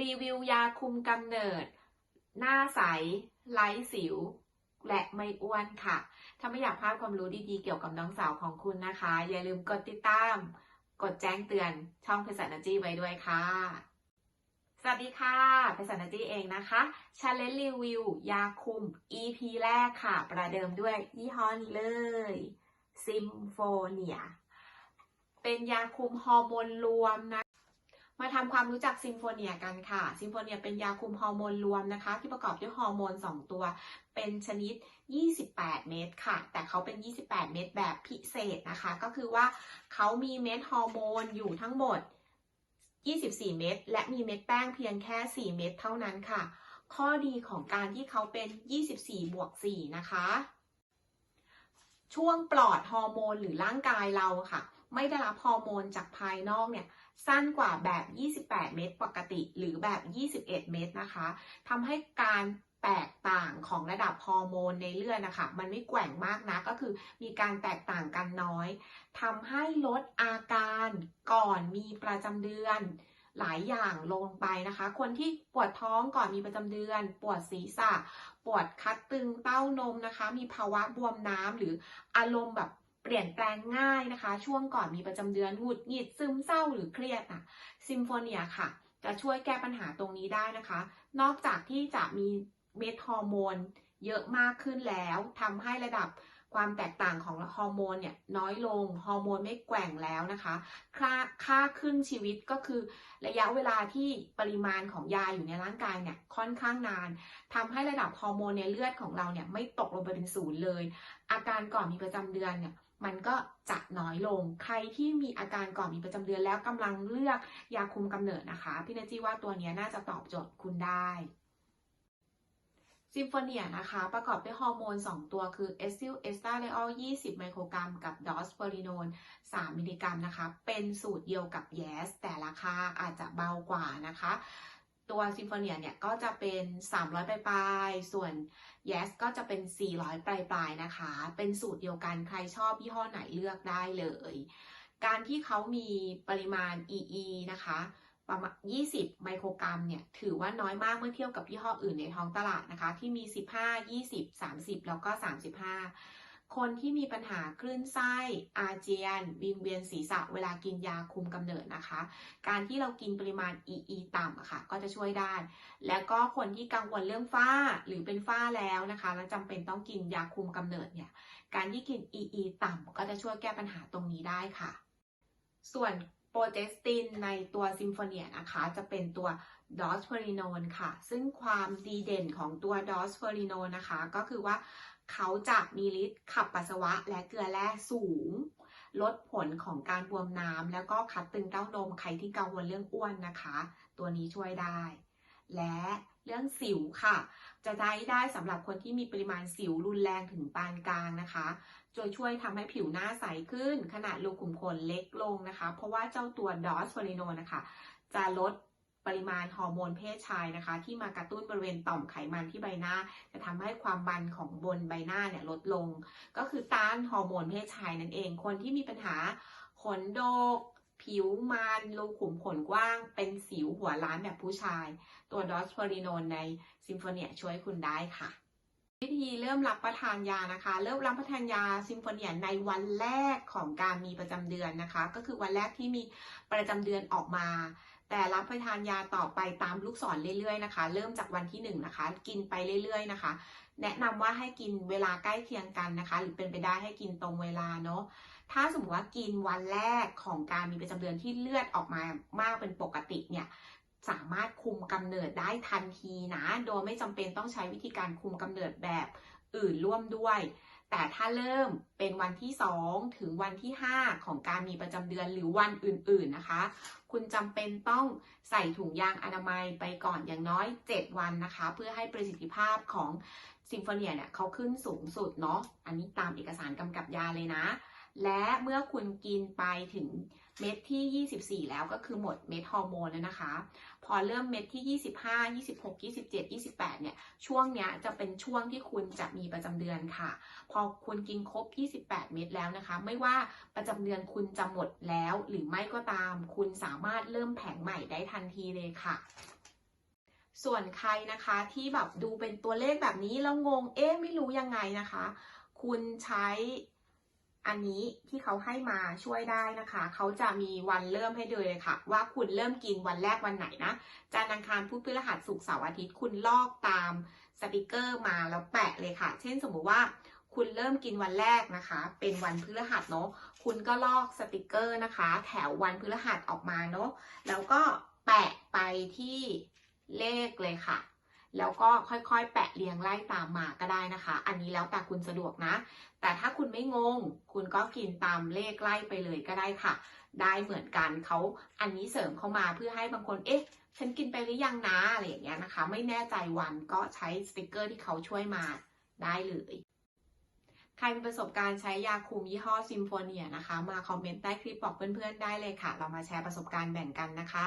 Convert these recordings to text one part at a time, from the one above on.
รีวิวยาคุมกำเนิด หน้าใส ไร้สิว และไม่อ้วนค่ะ ถ้าไม่อยากพลาดความรู้ดีๆ เกี่ยวกับน้องสาวของคุณนะคะ อย่าลืมกดติดตาม กดแจ้งเตือนช่องเพสันจีไว้ด้วยค่ะ สวัสดีค่ะเพสันจีเองนะคะ Challenge Review ยาคุม EP แรกค่ะ ประเดิมด้วยยี่ห้อนี้เลยซิมโฟเนียเป็นยาคุมฮอร์โมนรวมนะ มาทำความรู้จักซิมโฟเนียกันค่ะ ซิมโฟเนียเป็นยาคุมฮอร์โมนรวมนะคะ ที่ประกอบด้วยฮอร์โมน 2 ตัว เป็นชนิด 28 เม็ดค่ะ แต่เขาเป็น 28 เม็ดแบบพิเศษนะคะ ก็คือว่าเขามีเม็ดฮอร์โมนอยู่ทั้งหมด 24 เม็ดและมีเม็ดแป้งเพียงแค่ 4 เม็ดเท่านั้นค่ะ ข้อดีของการที่เขาเป็น 24 บวก 4 นะคะ ช่วงปลอดฮอร์โมนหรือร่างกายเราค่ะ ไม่ได้รับฮอร์โมนจากภายนอกเนี่ย สั้นกว่าแบบ 28 เม็ดปกติหรือแบบ 21 เม็ดนะคะทำให้การแตกต่างของระดับฮอร์โมนในเลือดนะคะ มันไม่แกว่งมากนะ ก็คือมีการแตกต่างกันน้อยทำให้ลดอาการก่อนมีประจำเดือนหลายอย่างลงไปนะคะ คนที่ปวดท้องก่อนมีประจำเดือน ปวดศีรษะ ปวดคัดตึงเต้านมนะคะ มีภาวะบวมน้ำหรืออารมณ์แบบ เปลี่ยนแปลงง่ายนะคะ ช่วงก่อนมีประจำเดือนหงุดหงิดซึมเศร้าหรือเครียดอะซิมโฟเนียค่ะ จะช่วยแก้ปัญหาตรงนี้ได้นะคะ นอกจากที่จะมีเม็ดฮอร์โมนเยอะมากขึ้นแล้วทำให้ระดับความแตกต่างของฮอร์โมนเนี่ยน้อยลง ฮอร์โมนไม่แกว่งแล้วนะคะค่าค่าขึ้นชีวิตก็คือระยะเวลาที่ปริมาณของยาอยู่ในร่างกายเนี่ยค่อนข้างนานทำให้ระดับฮอร์โมนในเลือดของเราเนี่ยไม่ตกลงไปเป็นศูนย์เลย อาการก่อนมีประจำเดือนเนี่ย มันก็จะน้อยลง ใครที่มีอาการก่อนมีประจำเดือนแล้วกำลังเลือกยาคุมกำเนิดนะคะ พี่เนจี้ว่าตัวนี้น่าจะตอบโจทย์คุณได้ซิมโฟเนียนะคะ ประกอบด้วยฮอร์โมน 2 ตัวคือเอสซิลเอสตาเลออล20 ไมโครกรัม กับดอสเฟอริโนน 3 มิลลิกรัมนะคะ เป็นสูตรเดียวกับแยสแต่ราคาอาจจะเบากว่านะคะ ตัวซิมโฟเนียเนี่ยก็จะเป็น 300 ปลายๆส่วน Yes ก็จะเป็น 400 ปลายๆนะคะ เป็นสูตรเดียวกันใครชอบยี่ห้อไหนเลือกได้เลย การที่เขามีปริมาณ EE นะคะประมาณ 20 ไมโครกรัม เนี่ย ถือว่าน้อยมากเมื่อเทียบกับยี่ห้ออื่นในท้องตลาดนะคะ ที่มี 15 20 30 แล้วก็ 35 คนที่มีปัญหาคลื่นไส้อาเจียน วิงเวียนศีรษะเวลากินยาคุมกำเนิดนะคะ การที่เรากินปริมาณ EE ต่ำอะค่ะ ก็จะช่วยได้ แล้วก็คนที่กังวลเรื่องฝ้าหรือเป็นฝ้าแล้วนะคะ แล้วจำเป็นต้องกินยาคุมกำเนิดเนี่ย การที่กิน EE ต่ำก็จะช่วยแก้ปัญหาตรงนี้ได้ค่ะ ส่วนโปรเจสตินในตัวซิมโฟเนียนะคะ จะเป็นตัวดอสเฟอริโนนค่ะ ซึ่งความดีเด่นของตัวดอสเฟอริโนนนะคะ ก็คือว่า เขาจะมีฤทธิ์ขับปัสสาวะและเกลือแร่สูง ลดผลของการบวมน้ำแล้วก็คัดตึงเต้านมใครที่กังวลเรื่องอ้วนนะคะ ตัวนี้ช่วยได้ และเรื่องสิวค่ะ จะได้ได้สำหรับคนที่มีปริมาณสิวรุนแรงถึงปานกลางนะคะจะช่วยทำให้ผิวหน้าใสขึ้น ขนาดรูขุมขนเล็กลงนะคะ เพราะว่าเจ้าตัวดอสฟอริโนนะคะ จะลด ปริมาณฮอร์โมนเพศชายนะคะ ที่มากระตุ้นบริเวณต่อมไขมันที่ใบหน้า จะทำให้ความมันของบนใบหน้าเนี่ยลดลง ก็คือต้านฮอร์โมนเพศชายนั่นเอง คนที่มีปัญหาขนโดก ผิวมันรูขุมขนกว้าง เป็นสิวหัวล้านแบบผู้ชาย ตัวดอสฟอริโนนในซิมโฟเนียช่วยคุณได้ค่ะวิธีเริ่มรับประทานยานะคะ เริ่มรับประทานยาซิมโฟเนียในวันแรกของการมีประจำเดือนนะคะ ก็คือวันแรกที่มีประจำเดือนออกมาแต่รับประทานยาต่อไปตามลูกศรเรื่อยๆนะคะ เริ่มจากวันที่1นนะคะ กินไปเรื่อยๆนะคะ แนะนำว่าให้กินเวลาใกล้เคียงกันนะคะ หรือเป็นไปได้ให้กินตรงเวลาเนาะถ้าสมมติว่ากินวันแรกของการมีประจำเดือนที่เลือดออกมามากเป็นปกติเนี่ยสามารถคุมกำเนิดได้ทันทีนะ โดยไม่จำเป็นต้องใช้วิธีการคุมกำเนิดแบบอื่นร่วมด้วย แต่ถ้าเริ่มเป็นวันที่ 2 ถึงวันที่ 5 ของการมีประจำเดือนหรือวันอื่นๆนะคะ คุณจำเป็นต้องใส่ถุงยางอนามัยไปก่อนอย่างน้อย 7 วันนะคะ เพื่อให้ประสิทธิภาพของซิมโฟเนียเนี่ยเขาขึ้นสูงสุดเนาะอันนี้ตามเอกสารกำกับยาเลยนะ และเมื่อคุณกินไปถึง เม็ดที่ 24 แล้วก็คือหมดเม็ดฮอร์โมนแล้วนะคะ พอเริ่มเม็ดที่ 25 26 27 28 เนี่ย ช่วงเนี้ยจะเป็นช่วงที่คุณจะมีประจำเดือนค่ะ พอคุณกินครบ 28 เม็ดแล้วนะคะ ไม่ว่าประจำเดือนคุณจะหมดแล้วหรือไม่ก็ตาม คุณสามารถเริ่มแผงใหม่ได้ทันทีเลยค่ะส่วนใครนะคะที่แบบดูเป็นตัวเลขแบบนี้แล้วงง เอ๊ะไม่รู้ยังไงนะคะ คุณใช้ อันนี้ที่เขาให้มาช่วยได้นะคะ เขาจะมีวันเริ่มให้เลยค่ะ ว่าคุณเริ่มกินวันแรกวันไหนนะจันทร์อังคารพุธพฤหัสศุกร์เสาร์อาทิตย์คุณลอกตามสติกเกอร์มาแล้วแปะเลยค่ะ เช่นสมมุติว่าคุณเริ่มกินวันแรกนะคะ เป็นวันพฤหัสเนาะคุณก็ลอกสติกเกอร์นะคะ แถววันพฤหัสออกมาเนาะแล้วก็แปะไปที่เลขเลยค่ะ แล้วก็ค่อยๆ แปะเรียงไล่ตามมาก็ได้นะคะ อันนี้แล้วแต่คุณสะดวกนะ แต่ถ้าคุณไม่งง คุณก็กินตามเลขไล่ไปเลยก็ได้ค่ะ ได้เหมือนกันเขาอันนี้เสริมเข้ามาเพื่อให้บางคนเอ๊ะฉันกินไปหรือยังนะอะไรอย่างเงี้ยนะคะ ไม่แน่ใจวันก็ใช้สติกเกอร์ที่เขาช่วยมาได้เลย ครมีประสบการณ์ใช้ยาคุมยี่ห้อซิมโฟเนียนะคะ มาคอมเมนต์ใต้คลิปบอกเพื่อนๆได้เลยค่ะ เรามาแชร์ประสบการณ์แบ่งกันนะคะ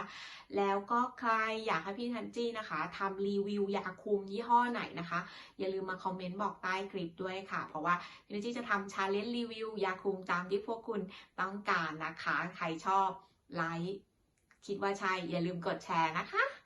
แล้วก็ใครอยากให้พี่ทันจี้นะคะทำรีวิวยาคุมยี่ห้อไหนนะคะ อย่าลืมมาคอมเมนต์บอกใต้คลิปด้วยค่ะ เพราะว่าพี่ทันจี้จะทำชาเลนจ์รีวิวยาคุมตามที่พวกคุณต้องการนะคะ ใครชอบไลค์คิดว่าใช่อย่าลืมกดแชร์นะคะ